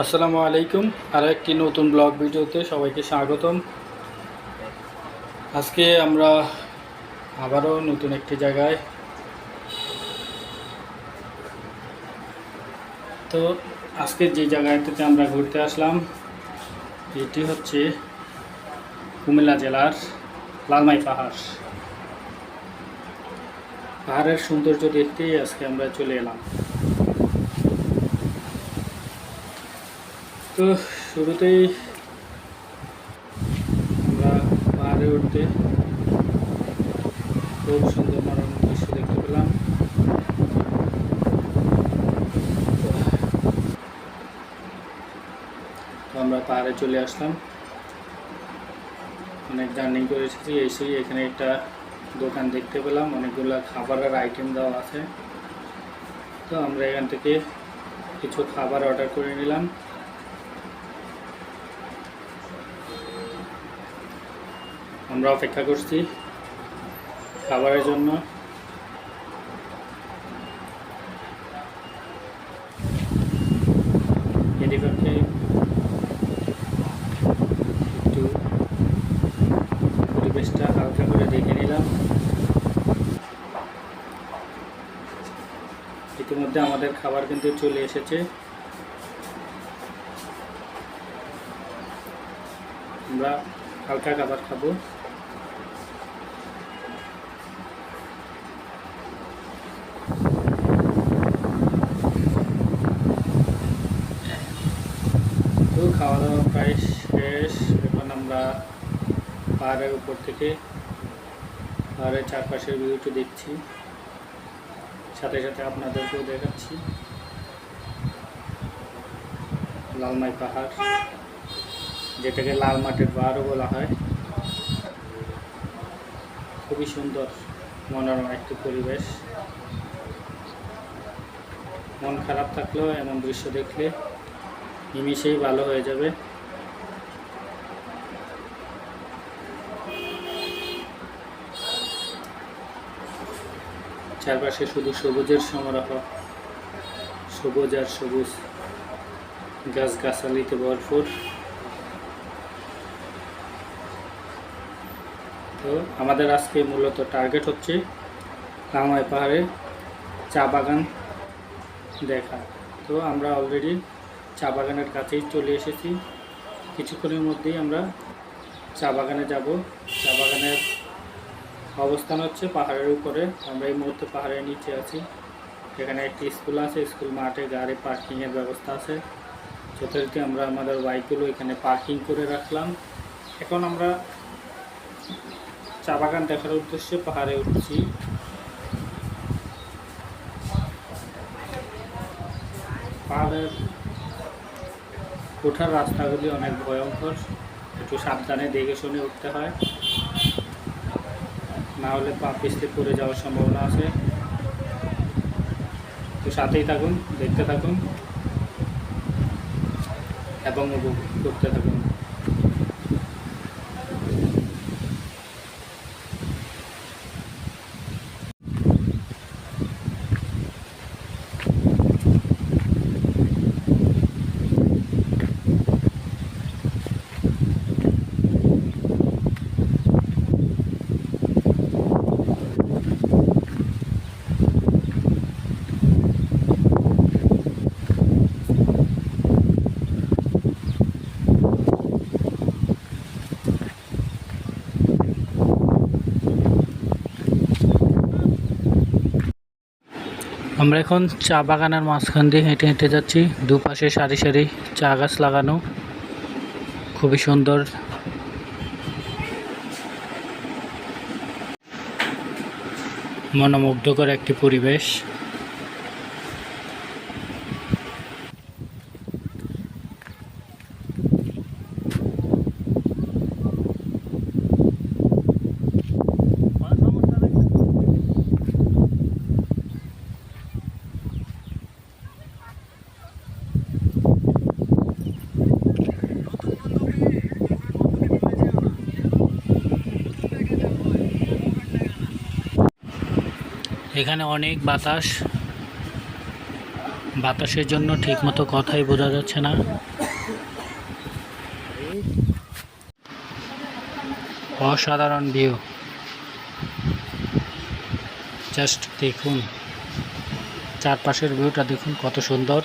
আসসালামু আলাইকুম, আর একটি নতুন ব্লগ ভিডিওতে সবাইকে স্বাগতম। আজকে আমরা আবারও নতুন একটি জায়গায়। তো আজকে যে জায়গাটাতে আমরা ঘুরতে আসলাম, এটি হচ্ছে কুমিল্লা জেলার লালমাই পাহাড়। পাহাড়ের সৌন্দর্য দেখতেই আজকে আমরা চলে এলাম। তো শুরুতেই আমরা পাহাড়ে উঠতে খুব সুন্দর মনোরম দৃশ্য দেখতে পেলাম। আমরা পাহাড়ে চলে আসলাম। অনেক জার্নি করে এসেছি, এসেই এখানে একটা দোকান দেখতে পেলাম। অনেকগুলো খাবারের আইটেম দেওয়া আছে। তো আমরা এখান থেকে কিছু খাবার অর্ডার করে নিলাম। আমরা অপেক্ষা করছি খাবারের জন্য। একটু পরিবেশটা হালকা করে দেখে নিলাম। ইতিমধ্যে আমাদের খাবার কিন্তু চলে এসেছে। আমরা হালকা খাবার খাব তো খাওয়া দাওয়া প্রায় শেষ। এখন আমরা পাহাড়ের উপর থেকে পাহাড়ের চারপাশের ভিউটি দেখছি। সাথে সাথে আপনাদেরকেও দেখাচ্ছি। লালমাই পাহাড়, যেটাকে লাল মাটির পাহাড়ও বলা হয়। খুবই সুন্দর, মনোরম একটি পরিবেশ। মন খারাপ থাকলেও এমন দৃশ্য দেখলে নিমিষেই ভালো হয়ে যাবে। চারপাশে শুধু সবুজের সমারোহ, সবুজ আর সবুজ গাছগাছালিতে ভরপুর। তো আমাদের আজকে মূলত টার্গেট হচ্ছে লামাই পাহাড়ে চা বাগান দেখা। তো আমরা অলরেডি চা বাগানের কাছেই চলে এসেছি। কিছুক্ষণের মধ্যেই আমরা চা বাগানে যাব। চা বাগানের অবস্থান হচ্ছে পাহাড়ের উপরে। আমরা এই মুহূর্তে পাহাড়ের নিচে আছি। এখানে একটি স্কুল আছে। স্কুল মাঠে গাড়ি পার্কিংয়ের ব্যবস্থা আছে। যথারীতি আমরা আমাদের বাইকগুলো এখানে পার্কিং করে রাখলাম। এখন আমরা চা বাগান দেখার উদ্দেশ্যে পাহাড়ে উঠছি। পাহাড়ের ওঠার রাস্তাগুলি অনেক ভয়ঙ্কর। একটু সাবধানে দেখে শুনে উঠতে হয়। না হলে পা পিছলে পড়ে যাওয়ার সম্ভাবনা আছে। তো সাথেই থাকুন, দেখতে থাকুন এবং উপভোগ করতে থাকুন। আমরা এখন চা বাগানের মাঝখান দিয়ে হেঁটে হেঁটে যাচ্ছি। দুপাশে সারি সারি চা গাছ লাগানো। খুবই সুন্দর। মনোমুগ্ধকর একটি পরিবেশ। এখানে অনেক বাতাস। বাতাসের জন্য ঠিকমতো কথাই বোঝা যাচ্ছে না। অসাধারণ ভিউ জাস্ট দেখুন, চারপাশের ভিউটা দেখুন কত সুন্দর।